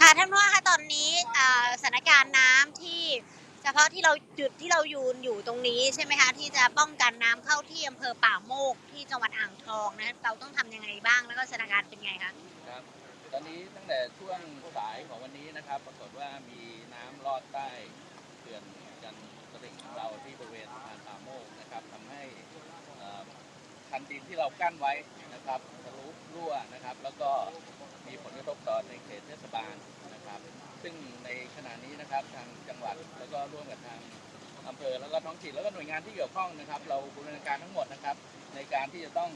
ค่ะท่านผู้ว่าคะตอนนี้สถานการณ์น้ำที่เฉพาะที่เราจุดที่เรายืนอยู่ตรงนี้ใช่ไหมคะที่จะป้องกันน้ำเข้าที่อำเภอป่าโมกที่จังหวัดอ่างทองนะเราต้องทำยังไงบ้างแล้วก็สถานการณ์เป็นไงคะครับตอนนี้ตั้งแต่ช่วงสายของวันนี้นะครับ ปรากฏว่ามีน้ำลอดใต้เขื่อนจันตลิ่งของเราที่บริเวณสะพานป่าโมกนะครับทำให้คันดินที่เรากั้นไว้นะครับทะลุรั่วนะครับ แล้วก็มีผลกระทบต่อ ในเขตเทศบาลนะครับ ซึ่งในขณะนี้นะครับทางจังหวัดแล้วก็ร่วมกับทางอำเภอแล้วก็ท้องถิ่นแล้วก็หน่วยงานที่เกี่ยวข้องนะครับ เราบูรณาการทั้งหมดนะครับ ในการที่จะต้อง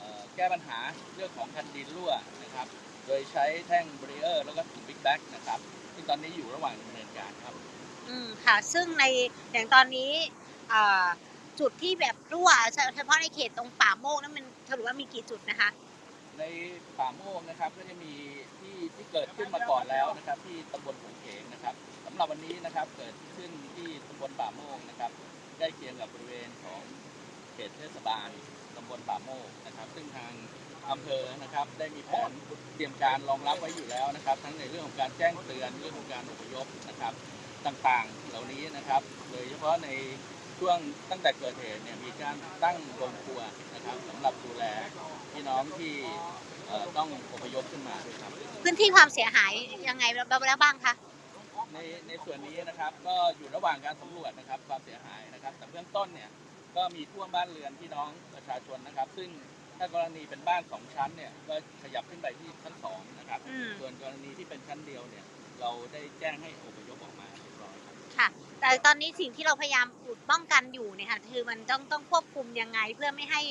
ออแก้ปัญหาเรื่องของคันดินรั่วนะครับ โดยใช้แท่งเบรเออร์แล้วก็ถุงบิ๊กแบ็กนะครับซึ่งตอนนี้อยู่ระหว่างดำเนินการครับ อืมค่ะ ซึ่งในอย่างตอนนี้จุดที่แบบรั่วเฉพาะในเขตตรงป่าโมกนั้นมันสรุปว่ามีกี่จุดนะคะ ในป่าโมกนะครับก็จะมีที่ที่เกิดขึ้นมาก่อนแล้วนะครับ ที่ตำบลผงเขงนะครับสำหรับวันนี้นะครับเกิดขึ้นที่ตำบลป่าโมกนะครับใกล้เคียงกับบริเวณของเขตเทศบาลตำบลป่าโมกนะครับ ซึ่งทางอำเภอนะครับได้มีแผนเตรียมการรองรับไว้อยู่แล้วนะครับ ทั้งในเรื่องของการแจ้งเตือนเรื่องของการอพยพนะครับต่างๆเหล่านี้นะครับ โดยเฉพาะใน ช่วงตั้งแต่เกิดเหตุเนี่ยมีการตั้งโรงครัวนะครับสำหรับดูแลพี่น้องที่เอ่อต้องอพยพขึ้นมาด้วยครับ พื้นที่ความเสียหายยังไงแล้วบ้างคะในในส่วนนี้นะครับก็อยู่ระหว่างการสำรวจนะครับความเสียหายนะครับ แต่เบื้องต้นเนี่ยก็มีท่วมบ้านเรือนพี่น้องประชาชนนะครับ ซึ่งถ้ากรณีเป็นบ้านสองชั้นเนี่ยก็ขยับขึ้นไปที่ชั้นสองนะครับ อืมส่วนกรณีที่เป็นชั้นเดียวเนี่ยเราได้แจ้งให้อพยพออกมาเรียบร้อยครับ ค่ะ แต่ตอนนี้สิ่งที่เราพยายามอุดป้องกันอยู่เนี่ยค่ะคือมันต้องต้องควบคุมยังไง เพื่อไม่ให้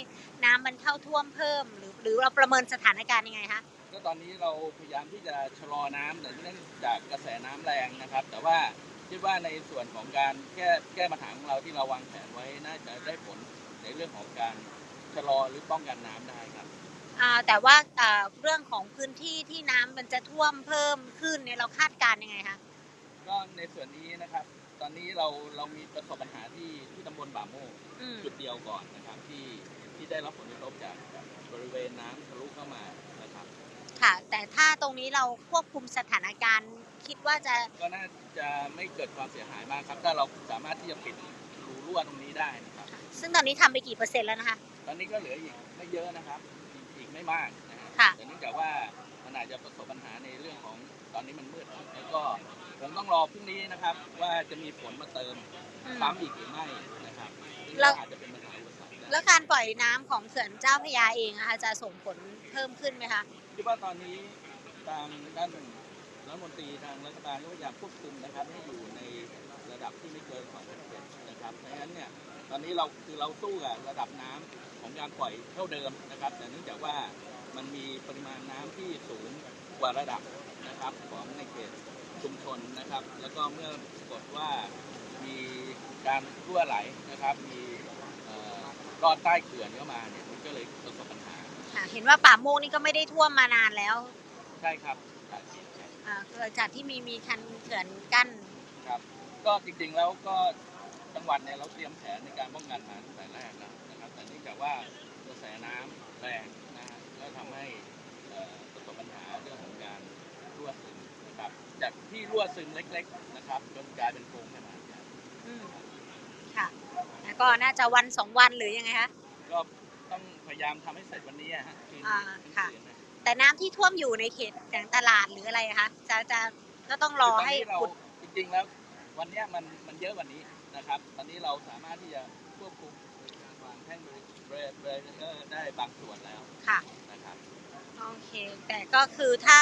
น้ำมันเข้าท่วมเพิ่ม หรือหรือเราประเมินสถานการณ์ยังไงคะก็ตอนนี้เราพยายามที่จะชะลอน้ำแต่เนื่องจากกระแสน้ำแรงนะครับ แต่ว่าคิดว่าในส่วนของการแก้แก้ปัญหาของเราที่เราวางแผนไว้น่าจะได้ผลในเรื่องของการชะลอหรือป้องกันน้ำได้ครับอ่าแต่ว่าอ่าเรื่องของพื้นที่ที่น้ำมันจะท่วมเพิ่มขึ้นเนี่ยเราคาดการณ์ยังไงคะก็ในส่วนนี้นะครับ ตอนนี้เราเรามีประสบปัญหาที่ที่ตำบลบ่าโมกอืมจุดเดียวก่อนนะครับที่ที่ได้รับผลกระทบจากบริเวณน้ำทะลุเข้ามานะครับ ค่ะ แต่ถ้าตรงนี้เราควบคุมสถานการณ์ คิดว่าจะก็น่าจะไม่เกิดความเสียหายมากครับ ถ้าเราสามารถที่จะปิดรูรั่วตรงนี้ได้นะครับ ซึ่งตอนนี้ทำไปกี่เปอร์เซ็นต์แล้วนะคะ ตอนนี้ก็เหลืออีกไม่เยอะนะครับ อีกอีกไม่มากนะฮะค่ะ แต่เนื่องจากว่ามันอาจจะประสบปัญหาในเรื่องของตอนนี้มันมืดแล้วก็ คงต้องรอพรุ่งนี้นะครับ ว่าจะมีฝนมาเติมอืมซ้ำอีกหรือไม่นะครับซึ่งแล้วอาจจะเป็นปัญหาอุปสรรคได้ แล้วการปล่อยน้ำของเขื่อนเจ้าพระยาเองนะคะจะส่งผลเพิ่มขึ้นไหมคะ คิดว่าตอนนี้ทางด้านรัฐมนตรีทางรัฐบาลก็พยายามควบคุมนะครับให้อยู่ในระดับที่ไม่เกิน2%นะครับดังนั้นเนี่ยตอนนี้เราคือเราสู้กับระดับน้ำของการปล่อยเท่าเดิมนะครับ แต่เนื่องจากว่ามันมีปริมาณน้ำที่สูงกว่าระดับนะครับของในเขต ชุมชนนะครับ แล้วก็เมื่อปรากฏว่ามีการรั่วไหลนะครับ มีเอ่อรอดใต้เขื่อนเข้ามาเนี่ยมันก็เลยประสบปัญหาค่ะเห็นว่าป่าโมกนี่ก็ไม่ได้ท่วมมานานแล้ว ใช่ครับใช่ใช่อ่าเกิดจากที่มีมีคันเขื่อนกั้นครับ ก็จริงๆแล้วก็จังหวัดเนี่ยเราเตรียมแผนในการป้องกันมาตั้งแต่แรกแล้วนะครับ แต่เนื่องจากว่ากระแสน้ำแรงนะฮะก็ทำให้เอ่อประสบปัญหาเรื่องของการรั่วซึมนะครับ จากที่รั่วซึมเล็ก ๆ นะครับ จนกลายเป็นโพรงขนาดใหญ่อืมค่ะ แล้วก็น่าจะวันสองวันหรือยังไงคะก็ต้องพยายามทำให้เสร็จวันนี้อะฮะคืนอ่านี้ค่ะ คืนนี้แต่น้ำที่ท่วมอยู่ในเขตอย่างตลาดหรืออะไรคะจะจะก็ต้องรอให้คือตนนี้เราขุดจริงๆแล้ว วันเนี้ยมันมันเยอะกว่านี้นะครับ ตอนนี้เราสามารถที่จะควบคุมโดยการวางแท่งเบรเบรเบรเออร์ได้บางส่วนแล้ว ค่ะนะครับ โอเค แต่ก็คือถ้า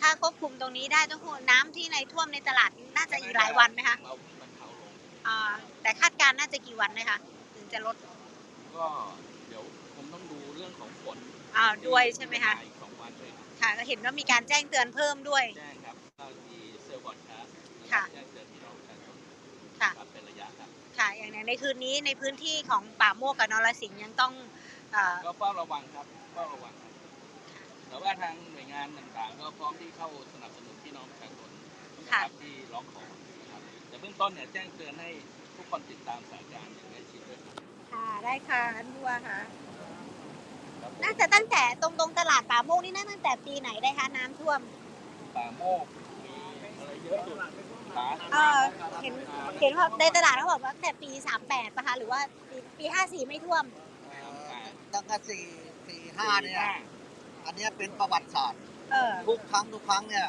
ถ้าควบคุมตรงนี้ได้ต้องน้ำที่ในท่วมในตลาดน่าจะอีกหลายวันไหมคะเรามันเผาลง อ่าแต่คาดการณ์น่าจะกี่วันนะคะถึงจะลดก็เดี๋ยวผมต้องดูเรื่องของฝนอ่าด้วยใช่ไหมคะอีกสองวันด้วยครับค่ะก็เห็นว่ามีการแจ้งเตือนเพิ่มด้วย แจ้งครับก็มีเซลล์บอร์ดครับค่ะแจ้งเตือนพี่น้องประชาชนค่ะครับเป็นระยะครับ ค่ะ อย่างในคืนนี้ในพื้นที่ของป่าโมกกับนรสิงห์ยังต้องเอ่อก็เฝ้าระวังครับเฝ้าระวังครับ แต่ว่าทางหน่วยงานต่างๆ ก็พร้อมที่เข้าสนับสนุนพี่น้องประชาชนนะครับที่ร้องขอนะครับแต่เบื้องต้นเนี่ยแจ้งเตือนให้ทุกคนติดตามสถานการณ์อย่างใกล้ชิดด้วยครับค่ะได้ค่ะท่านผู้ว่าค่ะครับผมน่าจะตั้งแต่ตรงตรงตลาดป่าโมกนี่น่าตั้งแต่ปีไหนได้คะน้ำท่วม ป่าโมกมีอะไรเยอะอยู่ผาเออเห็นเห็นว่าในตลาดเขาบอกว่าตั้งแต่ปี 38ป่ะคะหรือว่าปีปี54 ไม่ท่วม ตั้งแต่สี่สี่ห้าเนี่ย อันเนี้ยเป็นประวัติศาสตร์เออทุกครั้งทุกครั้งเนี่ย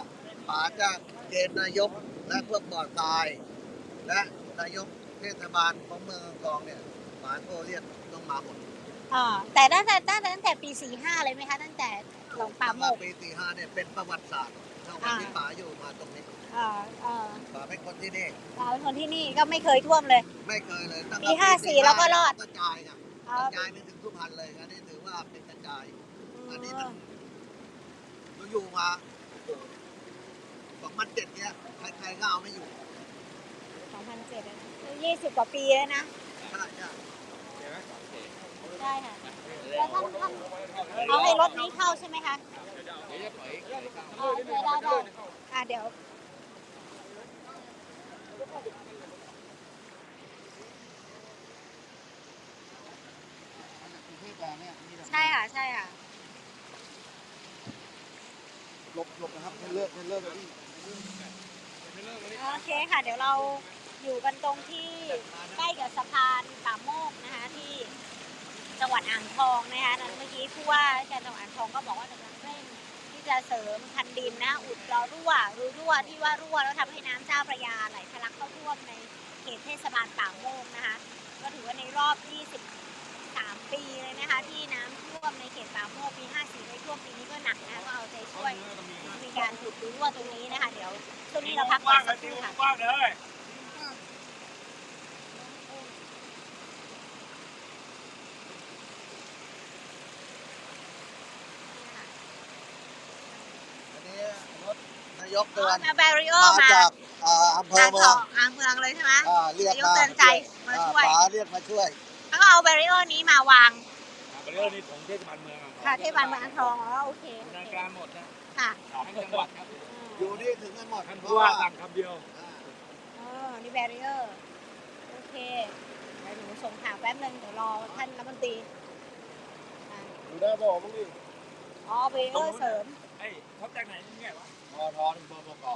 ป๋าจะเกณฑ์นายกและพวกบ่อทราย และนายกเทศบาลของเมืองอ่างทองเนี่ยป๋าโทรเรียกต้องมาหมดอ่าแต่ตั้งแต่ตั้งแต่ตั้งแต่ปี45เลยไหมคะตั้งแต่หลงป่าตั้งโมแต่กปีสี่ห้าเนี่ยเป็นประวัติศาสตร์เท่ากับที่ป๋าอยู่มาตรงนี้เออเออป๋าเป็นคนที่นี่เราเป็นคนที่นี่ก็ไม่เคยท่วมเลย ไม่เคยเลยตั้งปี54เราก็รอดกระจายครับเอกอระจายไปถึงทุกพันเลยอันนี้ถือว่าเป็นกระจาย อันนี้มันเราอยู่มาสองพันเจ็ดเนี่ยใครๆก็เอาไม่อยู่2007ยี่สิบกว่าปีแล้วนะใช่ใช่ใช่ค่ะ แล้วท่านท่านเอาให้รถนี้เข้าใช่ไหมคะเดี๋ยวจะถอยถอยเข้าอ๋อโอเคได้ได้อ่าเดี๋ยวใช่ค่ะ ใช่ค่ะ หลบหลบนะครับให้เลิกให้เลิกเลยพี่โอเคค่ะ เดี๋ยวเราอยู่กันตรงที่ใกล้กับสะพานป่าโมกนะคะที่จังหวัดอ่างทองนะคะนั้นเมื่อกี้ผู้ว่าราชการจังหวัดอ่างทองก็บอกว่ากำลังเร่งที่จะเสริมคันดินนะอุดรอรั่วรูรั่วที่ว่ารั่วแล้วทำให้น้ำเจ้าพระยาไหลทะลักเข้าท่วมในเขตเทศบาลป่าโมกนะคะก็ถือว่าในรอบ23 ปีเลยนะคะ ที่น้ำท่วมในเขตป่าโมกปี 54ไม่ท่วมปีนี้ก็หนักนะคะก็เอาใจช่วย มีการขุดรูรั่วตรงนี้นะคะ เดี๋ยวช่วงนี้เราพักก่อนสักครู่ค่ะ กว้างเลยอันนี้รถนายกอ๋เตืออนมาแบริโอมามาจากเอ่ออำเภออ่างเมืทอองงอ่างเมืองเลยใช่ไหม อ่าเรียกนายกมาเตือนใจมาช่วย อ่ป๋าเรียกมาช่วย แล้วก็เอาแบริโอนี้มาวางเรื่องนี้ของเทศบาลเมืองค่ะเทศบาลเมืองอ่างทองอ๋อโอเคโอดำเนินเคการหมดนะค่ะทั้งจังหวัดครับอยู่นี่ถึงกันหมดท่านเพผู้ราะว่าว่าสั่งคำเดียวอ่าอ๋อนี่แบริโอโอเคเดี๋ยวหนูส่งข่าวแป๊บนึงเดี๋ยวรอท่านรัฐมนตรีอ่าอยู่ได้บอกมึงดิอ๋อแบริโอเสริมไอ้เขาจากไหนนี่ไงวะทอทอถึงบกอ